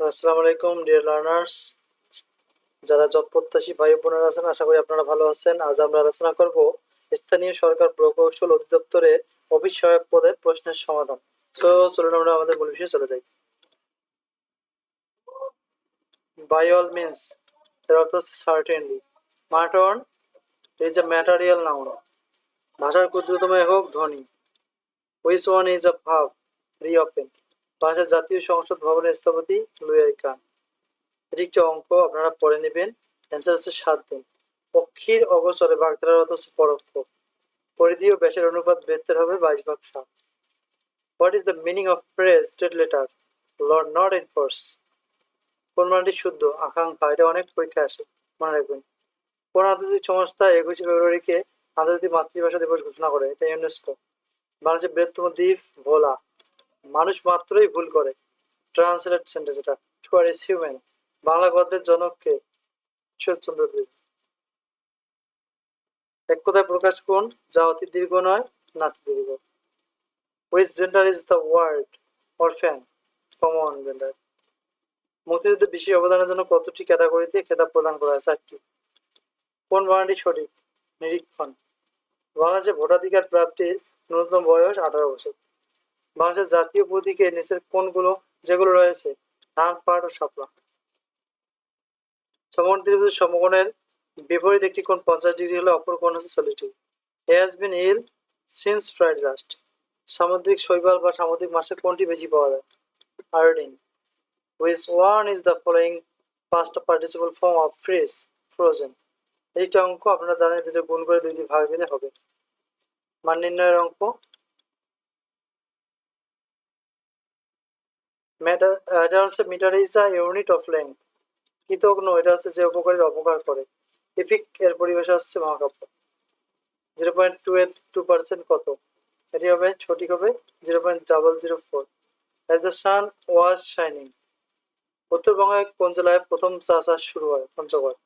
আসসালামু আলাইকুম dear learners যারা জব ভাই বোনেরা আছেন, আশা করি আপনারা ভালো আছেন। আজ আমরা আলোচনা করব স্থানীয় সরকার প্রকৌশল অধিদপ্তরের অফিস সহায়ক পদের প্রশ্নের সমাধান। সো চলুন আমরা আমাদের মূল বিষয়ে চলে যাই। বাই অল মিনস এর অর্থ হচ্ছে certainly mutton is a material noun ভাষার ক্ষুদ্রতম একক ধ্বনি। হুইচ ওয়ান ইজ আ ভাব রিওপেন বাংলাদেশের জাতীয় সংসদ ভবনের স্থপতি লুয়াই খান এটি একটি অঙ্ক, আপনারা পড়ে নেবেন। অ্যান্সার হচ্ছে সাত দিন। পক্ষীর অগোচরে বাগধারার হচ্ছে পরোক্ষ। পরিধি ও ব্যাসের অনুপাত বৃত্তের হবে বাইশ ভাগ সাত। What is the meaning of phrase state letter lord not in force কোন মানটি শুদ্ধ? আকাঙ্ক্ষা। এটা অনেক পরীক্ষা আসে। মনে রাখবেন। কোন আন্তর্জাতিক সংস্থা একুশে ফেব্রুয়ারিকে আন্তর্জাতিক মাতৃভাষা দিবস ঘোষণা করে? এটা ইউনেস্কো বাংলাদেশের বৃহত্তম দ্বীপ, ভোলা। মানুষ মাত্রই ভুল করে। ট্রান্সলেট সেন্টেন্স এটা। To err is human Bangla গদ্যের জনককে ঈশ্বরচন্দ্র দেব এক কথায় প্রকাশ কোন যা অতি দীর্ঘ নয় নাতি দীর্ঘ। Which gender is the word orphan common gender মুক্তিযুদ্ধে বিশেষ অবদানের জন্য কতটি ক্যাটাগরিতে খেতাব প্রদান করা হয়? চারটি। কোন বানানটি সঠিক? নিরীক্ষণ। বাংলাদেশে ভোটাধিকার প্রাপ্তির ন্যূনতম বয়স আঠারো বছর। বাংলাদেশের জাতীয় প্রতীকে নিচের কোনগুলো যেগুলো রয়েছে, ধান, পাট ও শাপলা। সমকোণ ত্রিভুজ বিপরীত একটি কোণ পঞ্চাশ ডিগ্রি হলে অপর কোণ হচ্ছে চল্লিশ degree. Has been ill since Friday last সামুদ্রিক শৈবাল বা সামুদ্রিক মাছের কোনটি বেশি পাওয়া যায়। Iodine which one is the following past participle form of freeze frozen এইটা অঙ্ক আপনারা জানেন দুটো গুণ করে দুইটি ভাগ দিলে হবে। মান নির্ণয়ের অঙ্ক মেটার এটা হচ্ছে metre is a unit of length কৃতজ্ঞ এটা হচ্ছে যে উপকারীর অপকার করে। এপিক এর পরিভাষা হচ্ছে মহাকাব্য। জিরো পয়েন্ট টু এর টু পার্সেন্ট কত? এটি হবে, সঠিক হবে zero point double zero four as the sun was shining উত্তরবঙ্গে কোন জেলায় প্রথম চা চাষ শুরু হয়? পঞ্চগড়।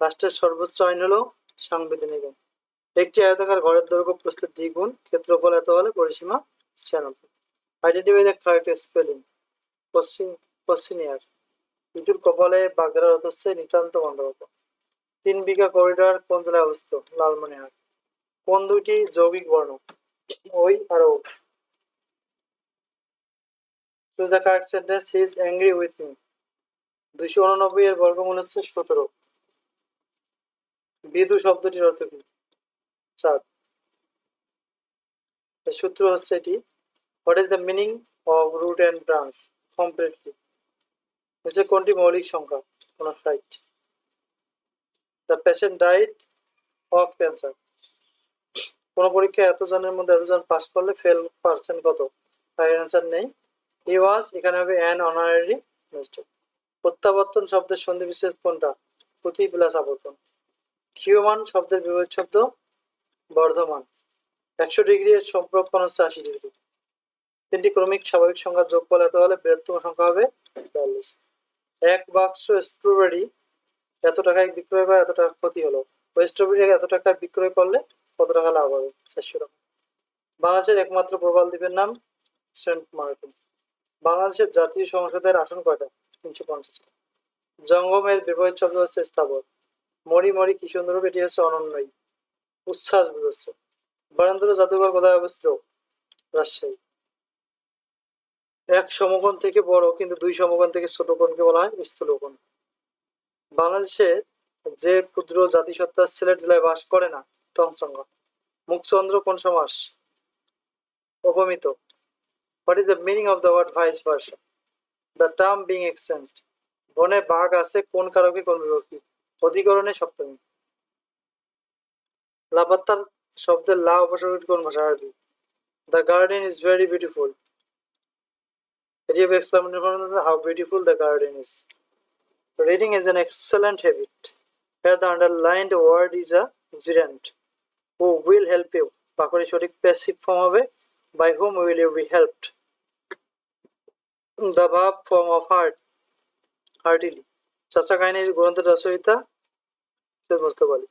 রাষ্ট্রের সর্বোচ্চ আইন হলো সাংবিধানিক একটি আয়তাকার ঘরের দৈর্ঘ্য প্রস্তুত দ্বিগুণ, ক্ষেত্রফল এত হলে পরিসীমা ছিয়ানব্বই। আইডেন্টিফাই দ্য কারেক্ট স্পেলিং পশ্চিম, পশ্চিমিয়ার। ইঁদুর কপালে বাগদার অর্থ হচ্ছে নিতান্ত বন্দ্যোপাধ্যায় তিন বিঘা করিডর কোন জেলায় অবস্থিত? লালমনিরহাট। কোন দুইটি যৌগিক বর্ণ? ওই আর ও। To the correct sentence with me দুইশো উননব্বই এর বর্গমূল হচ্ছে সতেরো। বিদু শব্দটির অর্থ কি? চাঁদ। সূত্র হচ্ছে এটি। What is the meaning of root and branch completely নিচে কোনটি মৌলিক সংখ্যা? উনষাট the patient died of cancer কোন পরীক্ষায় এত জনের মধ্যে এতজন পাস করলে ফেল পার্সেন্ট কত? তার অ্যান্সার নেই। হি ওয়াজ এখানে হবে অ্যান অনারারি মিস্টেক প্রত্যাবর্তন শব্দের সন্ধি বিশেষ কোনটা? পুঁথি প্লাস আবর্তন। ক্ষীয়মান শব্দের বিপরীত শব্দ বর্ধমান। একশো ডিগ্রি এর সম্পর্ক হচ্ছে আশি ডিগ্রি। তিনটি ক্রমিক স্বাভাবিক সংখ্যা যোগফল এত হলে বৃহত্তম সংখ্যা হবে বিয়াল্লিশ এক বাক্স স্ট্রবেরি এত টাকায় বিক্রয় করে এত টাকা ক্ষতি হলো? ওই স্ট্রবেরি এত টাকায় বিক্রয় করলে কত টাকা লাভ হবে? চারশো টাকা। বাংলাদেশের একমাত্র প্রবাল দ্বীপের নাম সেন্ট মার্টিন। বাংলাদেশের জাতীয় সংসদের আসন কয়টা? তিনশো পঞ্চাশটা জঙ্গমের বিপরীত শব্দ হচ্ছে স্থাবর। মরি মরি কি সুন্দর এটি হচ্ছে অনন্যই। উচ্ছ্বাস বুঝাচ্ছে। বরেন্দ্র জাদুঘর কোথায় অবস্থিত? রাজশাহী। এক সমকোণ থেকে বড়, কিন্তু দুই সমকোণ থেকে ছোট কোণকে বলা হয় স্থূলকোণ। বাংলাদেশে যে ক্ষুদ্র জাতিসত্তা সিলেট জেলায় বাস করে না তংসংখ্যা মুখচন্দ্র কোন সমাস? অপমিত what is the meaning of the word vice versa the term being exchanged বনে বাঘ আছে, কোন কারকে কোন বিভক্তি? অধিকরণে সপ্তমী। লাপাত্তার শব্দের লা উপসর্গটি কোন ভাষা আরবি the garden is very beautiful এটি হবে exclamation how beautiful the garden is reading is an excellent habit here the underlined word is a gerund who will help you বাক্যের সঠিক প্যাসিভ ফর্ম হবে by whom will you be helped the verb form of heart heartily চাচা কাহিনীর গ্রন্থের রচয়িতা মুস্তফা আলী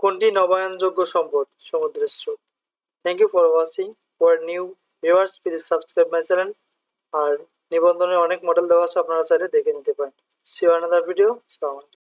কোনটি নবায়নযোগ্য সম্পদ সমুদ্রের স্রোত thank you for watching for new viewers please subscribe my channel আর নিবন্ধনের অনেক মডেল দেওয়া আছে, আপনারা চাইলে দেখে নিতে পারেন। সি আনাদার ভিডিও সালাম